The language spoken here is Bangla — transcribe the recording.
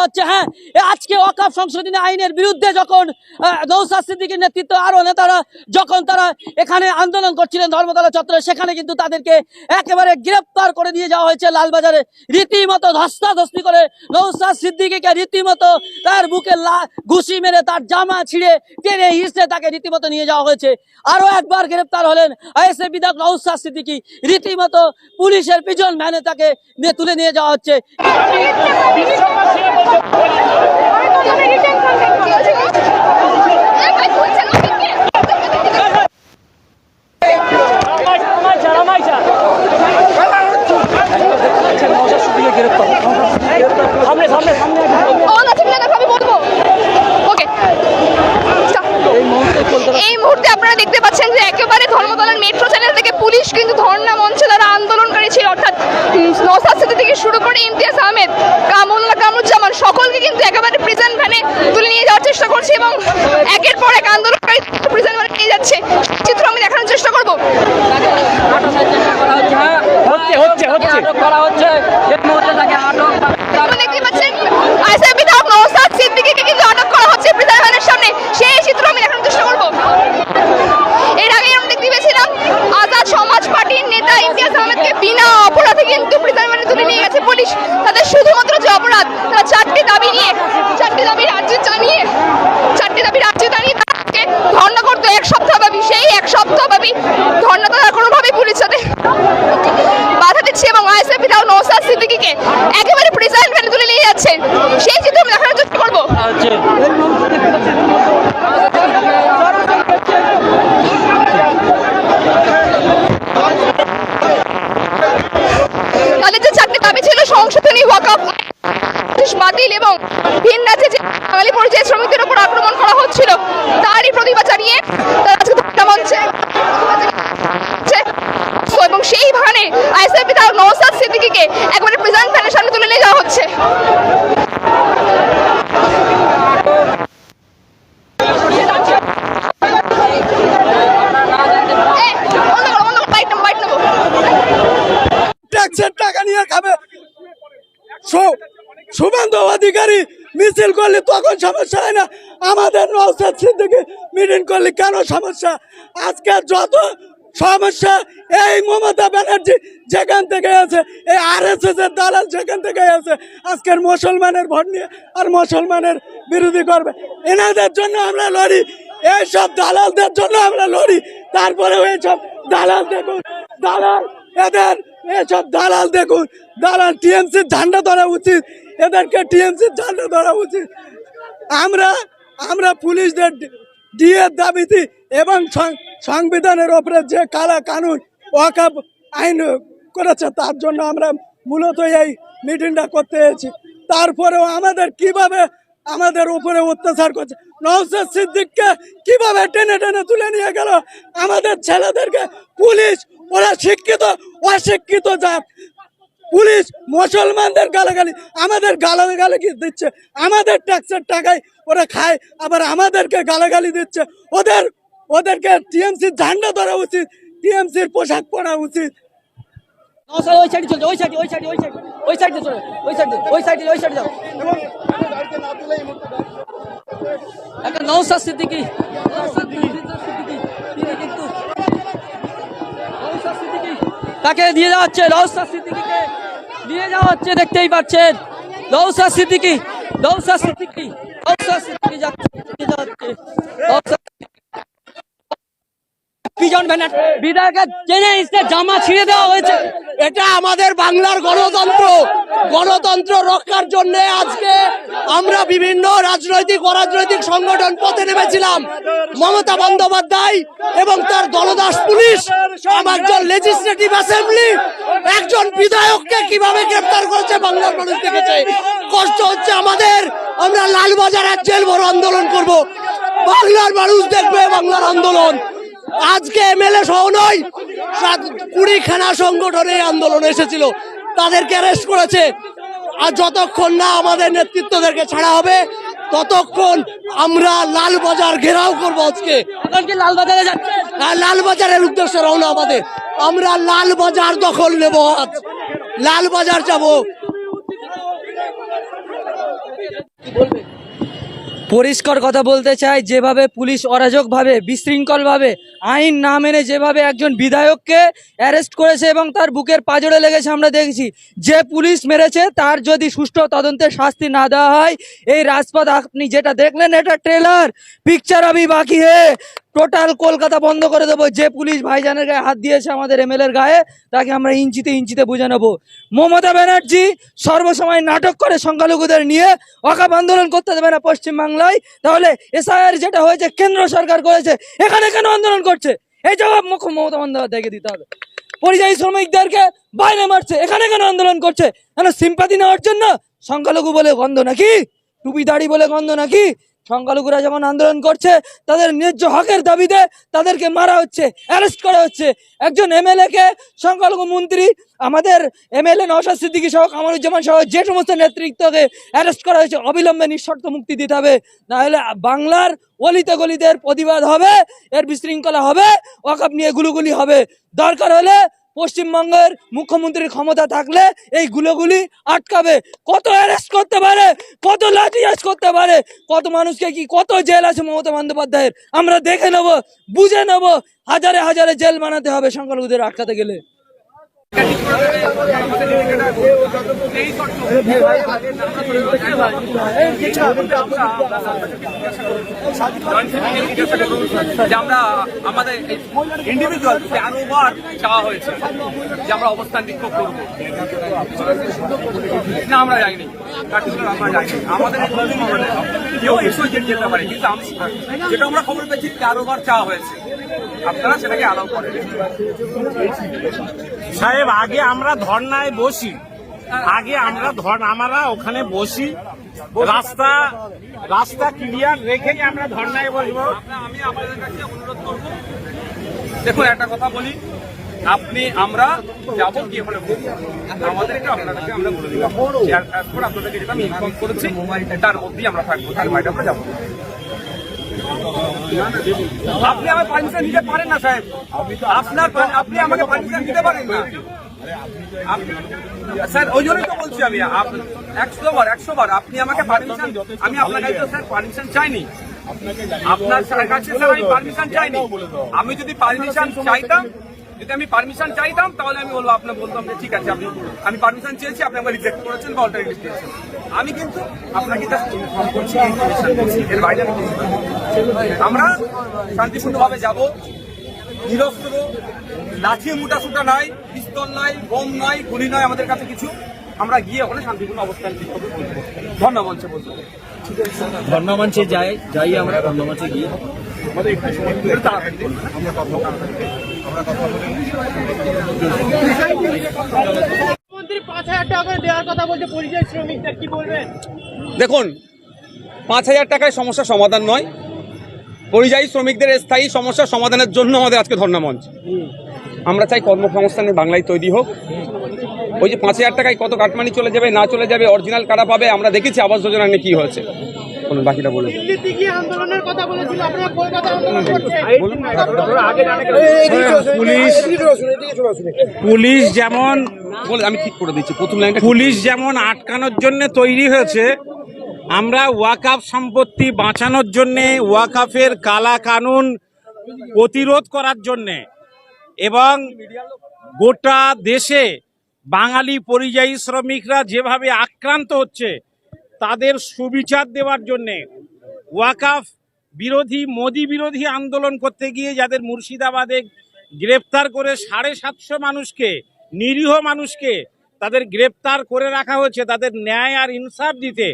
যাওয়া হচ্ছে হ্যাঁ এ আজকে ওয়াকাফ সংশোধনী আইনের বিরুদ্ধে যখন নৌসাদ সিদ্দিকীর নেতৃত্ব আরও নেতারা যখন তারা এখানে আন্দোলন করছিলেন ধর্মতলা চত্বরে, সেখানে কিন্তু তাদেরকে একেবারে গ্রেপ্তার করে দিয়ে যাওয়া হয়েছে লালবাজারে। রীতিমতো ধস্তাধস্তি করে নৌসাদ সিদ্দিকীকে রীতিমতো তার বুকে ঘুষি মেরে তার জামা ছিঁড়ে টেনে হিসড়ে তাকে রীতিমতো নিয়ে যাওয়া হয়েছে। আরও একবার গ্রেপ্তার হলেন আইএসএ বিধায়ক নৌসাদ সিদ্দিকী। রীতিমতো পুলিশের পিছন ভ্যানে তাকে নিয়ে তুলে নিয়ে যাওয়া হচ্ছে। এই মুহূর্তে আপনারা দেখতে পাচ্ছেন যে একেবারে ধর্মতলার মেট্রো চ্যানেল থেকে পুলিশ কিন্তু ধর্ণা মঞ্চে তারা আন্দোলনকারী ছিল। অর্থাৎ উম, থেকে শুরু করে ইমতিয়াজ আহমেদ সকলকে কিন্তু একেবারে প্রিজন ভ্যানে তুলে নিয়ে যাওয়ার চেষ্টা করছে এবং একের পর এক আন্দোলনকারী প্রিজন ভ্যানে নিয়ে যাচ্ছে। চিত্র আমি দেখানোর চেষ্টা করব। হচ্ছে দেখতে পাচ্ছেন সিদ্দিকীকে কিন্তু আটক করা হচ্ছে প্রিজন ভ্যানের সামনে। সেই চিত্র আমি দেখানোর চেষ্টা করব। এর আগে আমরা দেখতে পেয়েছিলাম আজাদ সমাজ পার্টির নেতা ইমতিয়াজ আহমেদকে বিনা অপরাধে কিন্তু প্রিজন ভ্যানে তুলে নিয়ে গেছে পুলিশ তাদের শুধুমাত্র যে অপরাধ তারা দাবি নিয়ে চারটি দাবি রাজ্যে জানিয়ে চারটি দাবি রাজ্যে জানিয়ে তাদেরকে ধর্ণা করতো এক সপ্তাহ ব্যাপী সেই এক সপ্তাহ ব্যাপী ধর্ণা তারা কোনোভাবেই পুলিশ সাথে বাধা দিচ্ছে এবং আইএসএফ বিধায়ক নওশাদ সিদ্দিকীকে একেবারে প্রিজন ভ্যানে তুলে নিয়ে যাচ্ছে সেই চিত্র আমি দেখানোর চেষ্টা করব হচ্ছে তাদের যে চারটি দাবি ছিল সংশোধনী ওয়াকফ বাতিল এবং ভিন রাজ্যে যে বাঙালি পরিযায়ী শ্রমিকদের উপর আক্রমণ করা হচ্ছিল, তারই প্রতিবাদ জানিয়ে তারা এবং সেই ভানে আইএসএফ তার নওশাদ সিদ্দিকিকে একবারে প্রেজেন্ট ফ্যানের সামনে তুলে নিয়ে যাওয়া হচ্ছে এই, বন্ধ করো, বন্ধ করো, বাইট নেব, বাইট নেব। ট্যাক্সের টাকা নিয়ে খাবে সু- শুভেন্দু অধিকারী মিছিল করলে তখন সমস্যা হয় না। আমাদের নৌসাদ সিদ্দিকি মিটিং করলে কেন সমস্যা? আজকে যত সমস্যা, এই মমতা ব্যানার্জি যেখান থেকে আছে, এই আর এস এর দালাল যেখান থেকে আছে, আজকের মুসলমানের ভোট নিয়ে আর মুসলমানের বিরোধী করবে। এনাদের জন্য আমরা লড়ি, এইসব দালালদের জন্য আমরা লড়ি। তারপরে এইসব দালাল দেখুন, দালাল, এদের এসব দালাল দেখুন। দালাল টিএমসির ঝান্ডা ধরা উচিত। এদেরকে টিএমসির ঝান্ডা ধরা উচিত। আমরা আমরা পুলিশদের ডিএর দাবিতে এবং সংবিধানের ওপরে যে কালা কানুন, ওয়াকাব আইন করেছে, তার জন্য আমরা মূলত এই মিটিংটা করতে এসেছি। তারপরেও আমাদের কীভাবে, আমাদের উপরে অত্যাচার করছে? নওসাদ সিদ্দিককে কীভাবে টেনে টেনে তুলে নিয়ে গেল? আমাদের ছেলেদেরকে পুলিশ, ওরা শিক্ষিত, অশিক্ষিত জাত পুলিশ মুসলমানদের গালাগালি, আমাদের গালাগালি দিচ্ছে? আমাদের ট্যাক্সের টাকায় ওরা খায়, আবার আমাদেরকে গালাগালি দিচ্ছে। ওদের, ওদেরকে টিএমসির ঝান্ডা ধরা উচিত, টিএমসির পোশাক পরা উচিত। ওই সাইডে ওই সাইডে ওই সাইডে ওই ওই সাইডে চলে ওই ওই সাইডে ওই একটা সিদ্দিকি তাকে দিয়ে যাওয়া হচ্ছে নৌসাদ সিদ্দিকিকে নিয়ে যাওয়া হচ্ছে দেখতেই পাচ্ছেন। দৌসা সিদ্দিকি দৌসা সিদ্দিকি দৌসা সিদ্দিকি যাচ্ছে জামা ছিঁড়ে দেওয়া হয়েছে। এটা আমাদের বাংলার গণতন্ত্র। গণতন্ত্র রক্ষার জন্য আজকে আমরা বিভিন্ন রাজনৈতিক সংগঠন পথে নেমেছিলাম। মমতা বন্দ্যোপাধ্যায় এবং তার দলদাস পুলিশ একজন অ্যাসেম্বলি একজন বিধায়ককে কীভাবে গ্রেফতার করেছে বাংলার মানুষ দেখেছে। কষ্ট হচ্ছে আমাদের। আমরা লালবাজারের জেল ভরো আন্দোলন করব। বাংলার মানুষ দেখবে বাংলার আন্দোলন। আজকে এমএলএ সহ নয় কুড়িখানা সংগঠনে আন্দোলন এসেছিল। তাদেরকে অ্যারেস্ট করেছে। আর যতক্ষণ না আমাদের নেতৃত্বদেরকে ছাড়া হবে ততক্ষণ আমরা লালবাজার ঘেরাও করব আজকে। লালবাজারে লালবাজারের উদ্দেশ্যে রওনা আমাদের। আমরা লালবাজার দখল নেব আজ। লালবাজার যাব। পরিষ্কার কথা বলতে চাই, যেভাবে পুলিশ অরাজকভাবে, বিশৃঙ্খলভাবে, আইন না মেনে যেভাবে একজন বিধায়ককে অ্যারেস্ট করেছে এবং তার বুকের পাজরে লেগেছে আমরা দেখেছি, যে পুলিশ মেরেছে তার যদি সুষ্ঠু তদন্তে শাস্তি না দেওয়া হয়, এই রাজপথ আপনি যেটা দেখলেন, এটা ট্রেলার পিকচার আমি বাকি হে। টোটাল কলকাতা বন্ধ করে দেবো। যে পুলিশ ভাইজানের গায়ে হাত দিয়েছে আমাদের এমএলএ এর গায়ে, তাকে আমরা ইঞ্চিতে ইঞ্চিতে বুঝে নেব। মমতা ব্যানার্জি সর্বসময় নাটক করে সংখ্যালঘুদের নিয়ে অকাপ আন্দোলন করতে দেবে না পশ্চিমবাংলায়। তাহলে এসআইআর যেটা হয়েছে, কেন্দ্র সরকার করেছে, এখানে কেন আন্দোলন করছে? এই জবাব মুখ্য মমতা বন্দ্যোপাধ্যায়কে দিতে হবে। পরিযায়ী শ্রমিকদেরকে বাইরে মারছে, এখানে কেন আন্দোলন করছে? কেন সিম্পাতি নেওয়ার জন্য সংখ্যালঘু বলে গন্ধ নাকি? টুপি দাড়ি বলে গন্ধ নাকি? সংখ্যালঘুরা যখন আন্দোলন করছে, তাদের ন্যায্য হকের দাবিতে তাদেরকে মারা হচ্ছে অ্যারেস্ট করা হচ্ছে। একজন এমএলএ কে সংখ্যালঘু মন্ত্রী, আমাদের এমএলএ নওশাদ সিদ্দিকী সহ কামরুজ্জামান সহ যে সমস্ত নেতৃত্বকে অ্যারেস্ট করা হয়েছে, অবিলম্বে নিঃশর্ত মুক্তি দিতে হবে। নাহলে বাংলার অলিতে গলিদের প্রতিবাদ হবে, এর বিশৃঙ্খলা হবে ওয়াকাপ নিয়ে গুলুগুলি হবে। দরকার হলে পশ্চিমবঙ্গের মুখ্যমন্ত্রীর ক্ষমতা থাকলে এই গুলোগুলি আটকাবে। কত অ্যারেস্ট করতে পারে, কত লাঠিয়াজ করতে পারে, কত মানুষকে কি কত জেল আছে মমতা বন্দ্যোপাধ্যায়ের? আমরা দেখে নেব, বুঝে নেব, হাজারে হাজারে জেল বানাতে হবে সংখ্যালঘুদের আটকাতে গেলে। আমরা আমাদের ইন্ডিভিজুয়াল তেরোবার চাওয়া হয়েছে, যে আমরা অবস্থান বিক্ষোভ করব। না, আমরা যাইনি। আমরা যাইনি। আমাদের কেউ এসেও যেতে পারে কিন্তু যেটা আমরা খবর পেয়েছি তেরোবার চাওয়া হয়েছে। আপনারা সেটাকে অ্যালাউ করেন। সাহেব আগে আমরা ধর্নায় বসি। আগে আমরা ধর আমরা ওখানে বসি। রাস্তা রাস্তা ক্লিয়ার রেখেই আমরা ধর্নায় বসবো। আমি আপনাদের কাছে অনুরোধ করব। দেখুন একটা কথা বলি। আপনি আমরা যাব কি ওখানে বলব। আমাদেরকে আপনাদেরকে আমরা বলে দিলাম। তারপর আপনাদেরকে যেটা আমি ইনফর্ম করেছি তার মধ্যেই আমরা থাকব। তার বাইরে আমরা যাব। আপনি আমার পারমিশন দিতে পারেন না, সাহেব। আপনার আপনি আমাকে পারমিশন দিতে পারেন না। স্যার, ওই জন্যই তো বলছি আমি একশো বার একশো বার, আপনি আমাকে পারমিশন আমি আপনার কাছে, স্যার পারমিশন চাইনি। আপনার স্যার কাছে, স্যার, আমি পারমিশন চাইনি। আমি যদি পারমিশন চাইতাম যদি আমি পারমিশন চাইতাম, তাহলে আমি বলব আপনার বলতাম যে ঠিক আছে, আপনি আমি পারমিশন চেয়েছি, আপনি আমাকে রিজেক্ট করেছেন বা অল্টারনেটিভ চেয়েছেন আমি কিন্তু আপনাকে করছি এর বাইরে। আমরা শান্তিপূর্ণভাবে যাব। নিরস্ত্র লাঠি মুটা সুটা নাই, পিস্তল নাই, বোম নাই, গুলি নাই আমাদের কাছে কিছু। আমরা গিয়ে ওখানে শান্তিপূর্ণ অবস্থান ধর্ণা মঞ্চে বলব ধর্মমঞ্চে যাই যাই আমরা ধর্মমঞ্চে গিয়ে। আমাদের একটু সময় একটু তাড়াতাড়ি। আমরা কথা বলব। মুখ্যমন্ত্রী পাঁচ হাজার টাকা করে দেওয়ার কথা বলছে পরিযায়ী শ্রমিকদের কি বলবেন? দেখুন পাঁচ হাজার টাকায় সমস্যার সমাধান নয়। পরিযায়ী শ্রমিকদের স্থায়ী সমস্যার সমাধানের জন্য আমাদের আজকে ধর্ণা মঞ্চ আমরা চাই কর্মসংস্থানের বাংলায় তৈরি হোক। ওই যে পাঁচ হাজার টাকায় কত কাটমানি চলে যাবে না চলে যাবে অরিজিনাল কারা পাবে আমরা দেখেছি আবাস যোজনা নিয়ে কি হয়েছে। বলুন বাকিটা বলুন দিল্লিতে গিয়ে আন্দোলনের কথা বলেছিল আপনারা কলকাতা আন্দোলন করছেন। পুলিশ পুলিশ যেমন আমি ঠিক করে দিচ্ছি প্রথম লাইনটা পুলিশ যেমন আটকানোর জন্য তৈরি হয়েছে আমরা ওয়াকাফ সম্পত্তি বাঁচানোর জন্যে ওয়াকাফের কালা কানুন প্রতিরোধ করার জন্যে এবং গোটা দেশে বাঙালি পরিযায়ী শ্রমিকরা যেভাবে আক্রান্ত হচ্ছে তাদের সুবিচার দেওয়ার জন্যে ওয়াকাফ বিরোধী, মোদি বিরোধী আন্দোলন করতে গিয়ে যাদের মুর্শিদাবাদে গ্রেপ্তার করে সাড়ে সাতশো মানুষকে, নিরীহ মানুষকে তাদের গ্রেপ্তার করে রাখা হয়েছে, তাদের ন্যায় আর ইনসাফ দিতে